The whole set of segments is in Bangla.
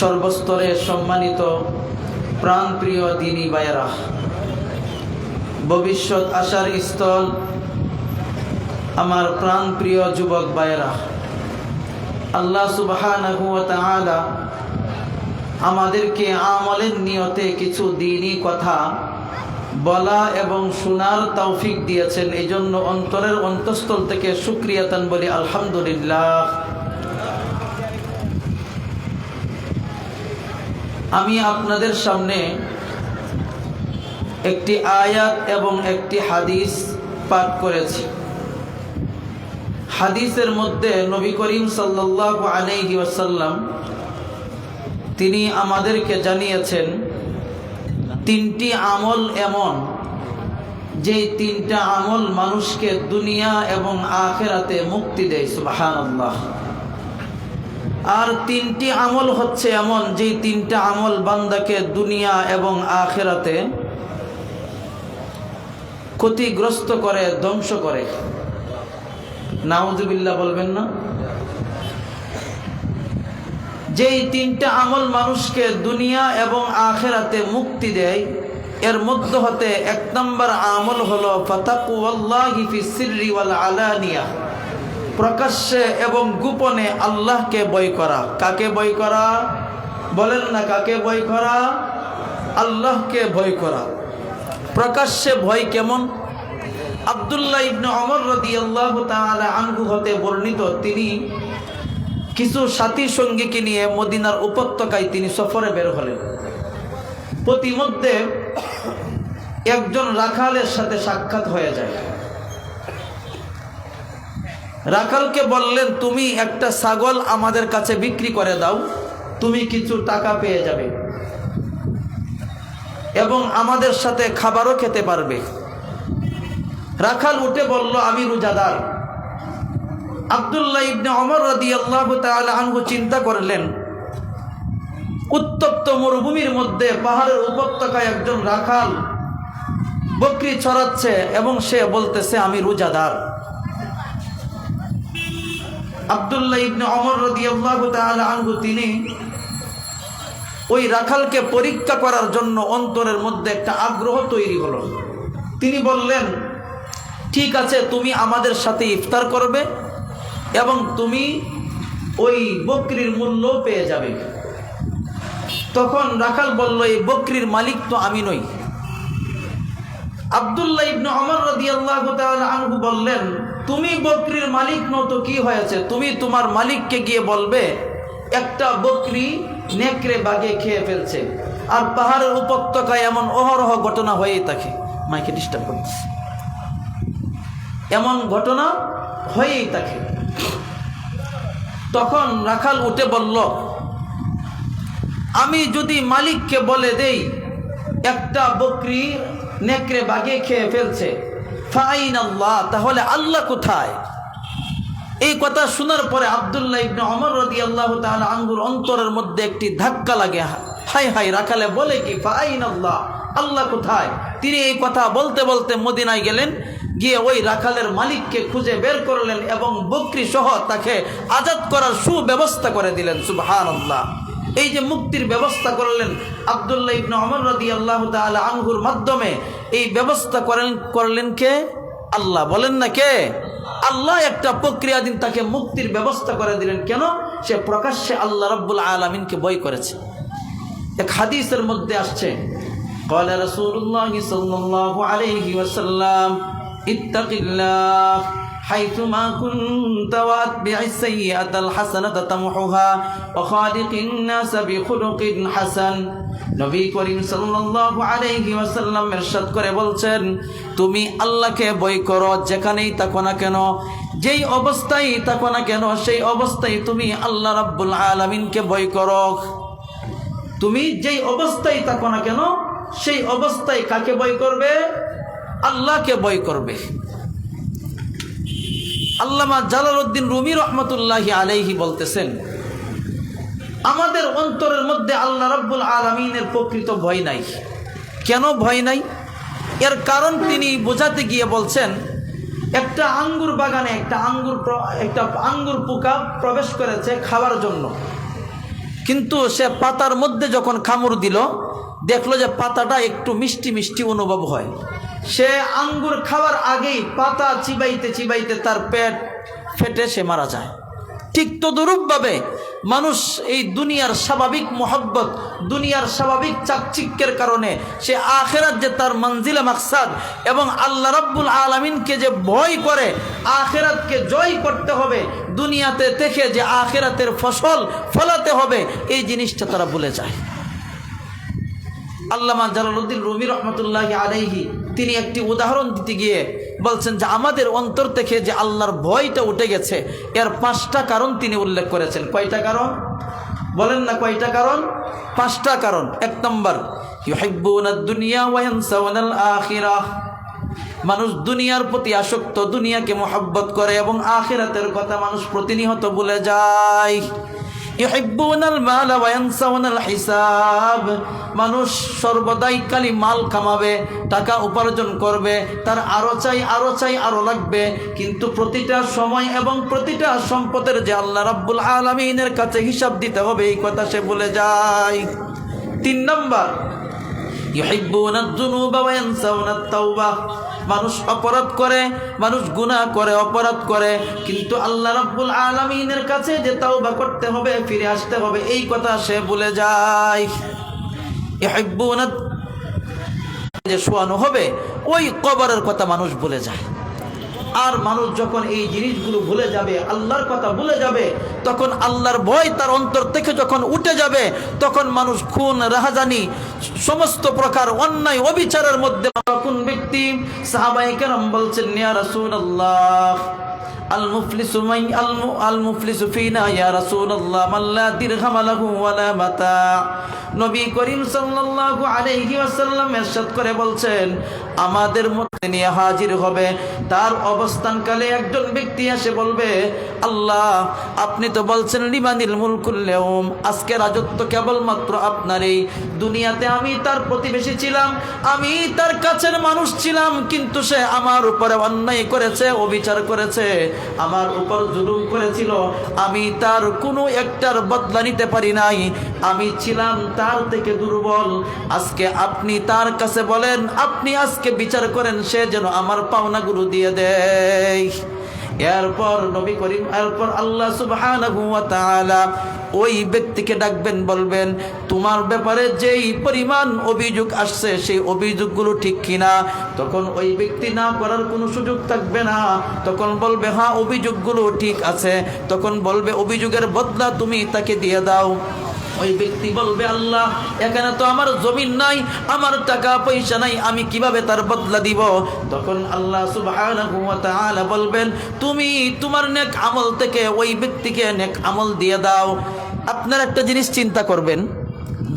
সর্বস্তরে সম্মানিত প্রাণপ্রিয় দিনী বায়রা ভবিষ্যৎ আশার স্থল আমার প্রাণপ্রিয় যুবক বায়রা আল্লাহ তাআলা আমাদেরকে আমলের নিয়তে কিছু দিনই কথা বলা এবং শোনার তৌফিক দিয়েছেন। এই জন্য অন্তরের অন্তঃস্থল থেকে সুক্রিয়াতান বলি আলহামদুলিল্লাহ। আমি আপনাদের সামনে একটি আয়াত এবং একটি হাদিস পাঠ করেছি। হাদিসের মধ্যে নবী করিম সাল্লাল্লাহু আলাইহি ওয়াসাল্লাম তিনি আমাদেরকে জানিয়েছেন, তিনটি আমল এমন যে তিনটা আমল মানুষকে দুনিয়া এবং আখেরাতে মুক্তি দেয়, সুবহানাল্লাহ। আর তিনটি আমল হচ্ছে এমন যে তিনটা আমল বান্দাকে দুনিয়া এবং আখেরাতে ক্ষতিগ্রস্ত করে, ধ্বংস করে। নাউজুবিল্লাহ বলবেন না? যেই তিনটা আমল মানুষকে দুনিয়া এবং আখেরাতে মুক্তি দেয়, এর মধ্যে হতে এক নম্বর আমল হলো ফাতাকুয়াল্লাহি ফি সিররি ওয়াল আলানিয়া। প্রকাশ্যে এবং গোপনে আল্লাহকে বই করা। কাকে বই করা? বলেন না কাকে বই করা? আল্লাহকে ভয় করা। প্রকাশ্যে ভয় কেমন? আবদুল্লাহ ইবনে অমর রাদিয়াল্লাহু তাআলা আনহু হতে বর্ণিত তিনি কিছু সাথী সঙ্গীকে নিয়ে মদিনার উপত্যকায় তিনি সফরে বের হলেন। প্রতিমধ্যে একজন রাখালের সাথে সাক্ষাৎ হয়ে যায়। রাখালকে বললেন, তুমি একটা ছাগল আমাদের কাছে বিক্রি করে দাও, তুমি কিছু টাকা পেয়ে যাবে এবং আমাদের সাথে খাবারও খেতে পারবে। রাখাল উঠে বলল, আমি রোজাদার। আবদুল্লাহ ইবনে অমর রাদি আল্লাহ আনহু চিন্তা করলেন, উত্তপ্ত মরুভূমির মধ্যে পাহাড়ের উপত্যকায় একজন রাখাল বকরি ছড়াচ্ছে এবং সে বলতেছে, আমি রোজাদার। আবদুল্লাহ ইবনে অমর আনহু, তিনি ওই রাখালকে পরীক্ষা করার জন্য অন্তরের মধ্যে একটা আগ্রহ তৈরি হলো। তিনি বললেন, ঠিক আছে, তুমি আমাদের সাথে ইফতার করবে এবং তুমি ওই বকরির মূল্য পেয়ে যাবে। তখন রাখাল বলল, এই বকরির মালিক তো আমি নই। আবদুল্লাহ ইবনে অমর রাদিয়াল্লাহু তাআলা আনহু বললেন, তুমি বকরির মালিক নও তো কি হয়েছে? তুমি তোমার মালিককে গিয়ে বলবে, একটা বকরি নেকড়ে বাগে খেয়ে ফেলছে, আর পাহাড়ের উপত্যকায় এমন অহরহ ঘটনা হয়েই থাকে। মাইকে ডিস্টার্ব করতেছে। এমন ঘটনা হয়েই থাকে। তখন রাখাল উঠে বলল, আমি যদি মালিককে বলে দেই, একটা বকরি নেকড়ে বাগে খেয়ে ফেলছে। ফাইন আল্লাহ তাহলে আল্লাহ কোথায়? এই কথা শোনার পরে আবদুল্লাহ ইবনে অমর রদি আল্লাহ তাহলে আঙ্গুর অন্তরের মধ্যে একটি ধাক্কা লাগে। হাই হাই, রাখালে বলে কি ফাইন আল্লাহ আল্লাহ কোথায়? তিনি এই কথা বলতে বলতে মদিনায় গেলেন, গিয়ে ওই রাখালের মালিককে খুঁজে বের করলেন এবং বকরি সহ তাকে আজাদ করার সুব্যবস্থা করে দিলেন সুবহান আল্লাহ এই যে মুক্তির ব্যবস্থা করলেন আবদুল্লাহ ইবনে অমর রদি আল্লাহ তাআলা আনহুর মাধ্যমে এই ব্যবস্থা করেন করলেন কে আল্লাহ বলেন না কে আল্লাহ একটা প্রক্রিয়া দিন তাকে মুক্তির ব্যবস্থা করে দিলেন কেন সে প্রকাশ্যে আল্লাহ রব্বুল আলমিনকে বই করেছে এক হাদিসের মধ্যে আসছে قال رسول الله صلى الله عليه وسلم اتق الله حيثما كنت واتبع السيئة الحسنة تمحها وخالق الناس بخلق حسن নবী করিম সাল্লাল্লাহু আলাইহি ওয়াসাল্লাম ইরশাদ করে বলছেন তুমি আল্লাহকে বই করো যেখানেই থাকো না কেন যেই অবস্থায় থাকো না কেন সেই অবস্থায় তুমি আল্লাহ রাব্বুল আলামিনকে বই করো তুমি যেই অবস্থায় থাকো না কেন সেই অবস্থায় কাকে বই করবে আল্লাহকে বই করবে আল্লামা জালালউদ্দিন রুমি রহমতুল্লাহি আলাইহি বলতেছেন, আমাদের অন্তরের মধ্যে আল্লাহ রব্বুল আলমিনের প্রকৃত ভয় নাই। কেন ভয় নাই? এর কারণ তিনি বোঝাতে গিয়ে বলছেন, একটা আঙ্গুর বাগানে একটা আঙ্গুর একটা আঙ্গুর পোকা প্রবেশ করেছে খাওয়ার জন্য। কিন্তু সে পাতার মধ্যে যখন কামড় দিল, দেখল যে পাতাটা একটু মিষ্টি মিষ্টি অনুভব হয়। সে আঙ্গুর খাওয়ার আগেই পাতা চিবাইতে চিবাইতে তার পেট ফেটে সে মারা যায়। ঠিক তদরূপভাবে মানুষ এই দুনিয়ার স্বাভাবিক মোহব্বত, দুনিয়ার স্বাভাবিক চাকচিক্যের কারণে সে আখেরাত যে তার মঞ্জিলা মাকসাদ এবং আল্লাহ রব্বুল আলমিনকে যে ভয় করে, আখেরাতকে জয় করতে হবে, দুনিয়াতে থেকে যে আখেরাতের ফসল ফলাতে হবে, এই জিনিসটা তারা ভুলে যায়। আল্লামা জালালউদ্দিন রুমি রহমতুল্লাহ আলাইহি তিনি একটি উদাহরণ দিতে গিয়ে বলছেন যে আমাদের অন্তর থেকে যে আল্লাহর ভয়টা উঠে গেছে, এর পাঁচটা কারণ তিনি উল্লেখ করেছেন। কয়টা কারণ? বলেন না কয়টা কারণ? পাঁচটা কারণ। এক নম্বর মানুষ দুনিয়ার প্রতি আসক্ত, দুনিয়াকে মোহাব্বত করে এবং আখিরাতের কথা মানুষ প্রতিনিয়ত বলে যায়। মানুষ সর্বদাই খালি মাল কামাবে, টাকা উপার্জন করবে, তার আরও চাই আরও চাই, আরও লাগবে। কিন্তু প্রতিটা সময় এবং প্রতিটা সম্পদের যে আল্লাহ রাব্বুল আলামিনের কাছে হিসাব দিতে হবে, এই কথা সে বলে যায়। তিন নম্বর ইউহিব্বুনা যুনুবা ওয়া ইয়ানসাউনা তাওবা। মানুষ অপরাধ করে, মানুষ গুনাহ করে, অপরাধ করে। কিন্তু আল্লাহ রাব্বুল আলামিনের কাছে যে তাওবা করতে হবে, ফিরে আসতে হবে, এই কথা সে ভুলে যায়। যে শোয়ানো হবে, ওই কবরের কথা মানুষ ভুলে যায়। আর মানুষ যখন এই জিনিসগুলো ভুলে যাবে, আল্লাহর কথা ভুলে যাবে, তখন আল্লাহর ভয় তার অন্তর থেকে যখন উঠে যাবে, তখন মানুষ খুন, রাহাজানি, সমস্ত প্রকার অন্যায়, অবিচারের মধ্যে ব্যক্তি সাহাবাই কেরম বলছেন আল আল মু- আল মুফলিসু ফিনা রাসূলুল্লাহ লা দিরহাম লাহু ওয়ালা মাতা। নবী করিম করে বলছেন, আমাদের নিয়ে হাজির হবে। তার অবস্থানকালে একজন ব্যক্তি এসে বলবে, আল্লাহ, আপনি তো বলছেন লিমানিল মুলকুল ইয়াউম আজকে রাজত্ব কেবলমাত্র আপনারই। দুনিয়াতে আমি তার প্রতিবেশী ছিলাম, আমি তার কাছের মানুষ ছিলাম, কিন্তু সে আমার উপরে অন্যায় করেছে, অবিচার করেছে। আমার উপর জুলুম করেছিল। আমি তার কোনো একটার বদলা নিতে পারি নাই। আমি ছিলাম তার থেকে দুর্বল। আজকে আপনি তার কাছে বলেন, আপনি আজকে বিচার করেন সে যেন আমার পাওনাগুলো দিয়ে দেয়। এরপর নবী করিম, এরপর আল্লাহ তাআলা ওই ব্যক্তিকে ডাকবেন, বলবেন, তোমার ব্যাপারে যেই পরিমাণ অভিযোগ আসছে, সেই অভিযোগগুলো ঠিক কিনা? তখন ওই ব্যক্তি না করার কোনো সুযোগ থাকবে না। তখন বলবে হ্যাঁ অভিযোগগুলো ঠিক আছে। তখন বলবে, অভিযোগের বদলা তুমি তাকে দিয়ে দাও। ওই ব্যক্তি বলবে, আল্লাহ, এখানে তো আমার জমিন নাই, আমার টাকা পয়সা নাই, আমি কীভাবে তার বদলা দিব? তখন আল্লাহ বলবেন, তুমি তোমার নেক আমল থেকে ওই ব্যক্তিকে নেক আমল দিয়ে দাও। আপনার একটা জিনিস চিন্তা করবেন,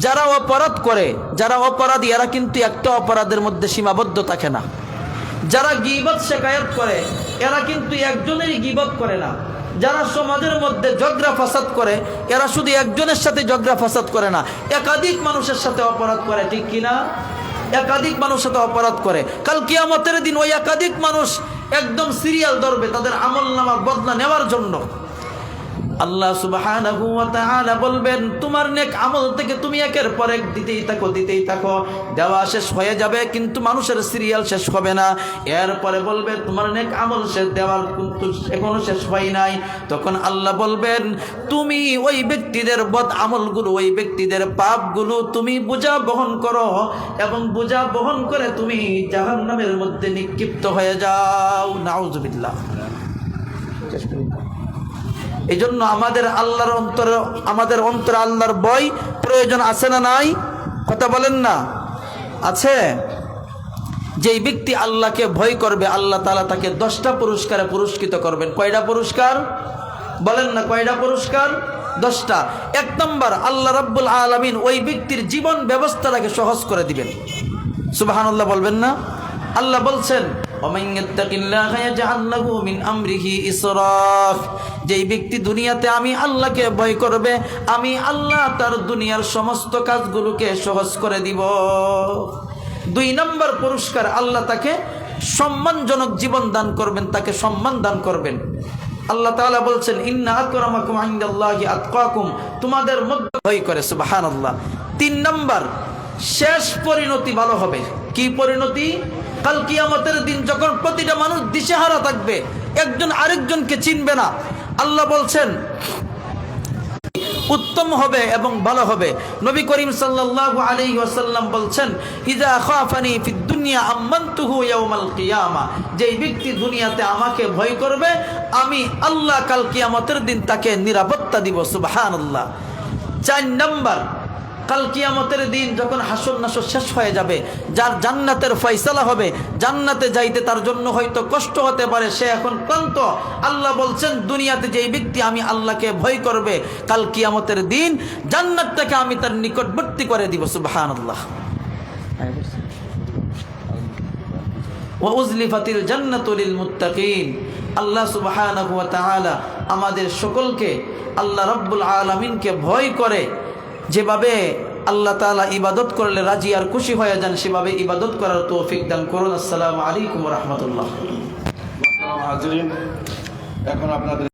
যারা অপরাধ করে, যারা অপরাধী, এরা কিন্তু একটা অপরাধের মধ্যে সীমাবদ্ধ থাকে না। যারা গিবত শেখায়ত করে, এরা কিন্তু একজনেরই গিবত করে না। যারা সমাজের মধ্যে জগরা ফাসাদ করে, এরা শুধু একজনের সাথে জগরা ফাসাদ করে না, একাধিক মানুষের সাথে অপরাধ করে, ঠিক কিনা একাধিক মানুষ সাথে অপরাধ করে। কাল কিয়ামতের দিন ওই একাধিক মানুষ একদম সিরিয়াল ধরবে, তাদের আমল নামার বদলা নেওয়ার জন্য। আল্লাহ তাআলা বলবেন, তোমার নেক আমল থেকে তুমি একের পর এক দিতেই থাকো দিতেই থাকো। দেওয়া শেষ হয়ে যাবে, কিন্তু মানুষের সিরিয়াল শেষ হবে না। এরপরে বলবে, তোমার নেক আমল শেষ দেওয়ার কিন্তু এখনও শেষ হয় নাই। তখন আল্লাহ বলবেন, তুমি ওই ব্যক্তিদের বদ আমলগুলো, ওই ব্যক্তিদের পাপগুলো তুমি বোঝা বহন করো এবং বোঝা বহন করে তুমি জাহান্নামের মধ্যে নিক্ষিপ্ত হয়ে যাও। নাউজুবিল্লাহ। এই জন্য আমাদের আল্লাহর অন্তরে, আমাদের অন্তরে আল্লাহর বই প্রয়োজন আছে না নাই? কথা বলেন না? আছে? যেই ব্যক্তি আল্লাহকে ভয় করবে, আল্লাহ তালা তাকে দশটা পুরস্কারে পুরস্কৃত করবেন। কয়টা পুরস্কার? বলেন না কয়টা পুরস্কার? দশটা। এক নম্বর, আল্লাহ রব্বুল আলমিন ওই ব্যক্তির জীবন ব্যবস্থাটাকে সহজ করে দিবেন। সুবাহান্লাহ বলবেন না? আল্লাহ বলছেন ومن يتق الله يجعل له من امره اسراف যেই ব্যক্তি দুনিয়াতে আমি আল্লাহকে ভয় করবে আমি আল্লাহ তার দুনিয়ার সমস্ত কাজগুলোকে সহজ করে দিব দুই নম্বর পুরস্কার আল্লাহ তাকে সম্মানজনক জীবন দান করবেন তাকে সম্মান দান করবেন আল্লাহ তাআলা বলছেন ইন্না আকরামাকুম ইনদাল্লাহি আতকাকুম তোমাদের মধ্যে ভয় করে সুবহানাল্লাহ তিন নাম্বার শেষ পরিণতি ভালো হবে কি পরিণতি কাল কিয়ামতের দিন যখন প্রতিটা মানুষ দিশেহারা থাকবে, একজন আরেকজনকে চিনবে না। আল্লাহ বলছেন, উত্তম হবে এবং ভালো হবে। নবী করিম সাল্লাল্লাহু আলাইহি ওয়াসাল্লাম বলছেন, ইজা খাফানি দুনিয়া আম্মানতুহু ইয়াউমাল কিয়ামা। যেই ব্যক্তি দুনিয়াতে আমাকে ভয় করবে, আমি আল্লাহ কাল কিয়ামতের দিন তাকে নিরাপত্তা দিব, সুবহানাল্লাহ। চার নাম্বার কাল কিয়ামতের দিন যখন হাসর নাসর শেষ হয়ে যাবে, যার জান্নাতের ফয়সালা হবে, জান্নাতে যাইতে তার জন্য হয়তো কষ্ট হতে পারে, সে এখন ক্লান্ত। আল্লাহ বলছেন, দুনিয়াতে যেই ব্যক্তি আমি আল্লাহকে ভয় করবে, কাল কিয়ামতের দিন জান্নাতটাকে আমি তার নিকটবর্তী করে দিব, সুবহানাল্লাহ। ওয়া উজলিফাতিল জান্নাতু লিল মুত্তাকিন। আল্লাহ সুবহানাহু আমাদের সকলকে আল্লাহ রাব্বুল আলামিনকে ভয় করে যেভাবে আল্লাহ তালা ইবাদত করলে রাজি আর খুশি হয়ে যান, সেভাবে ইবাদত করার তৌফিক দান করুন। আসসালামু আলাইকুম রহমতুল্লাহ। এখন আপনাদের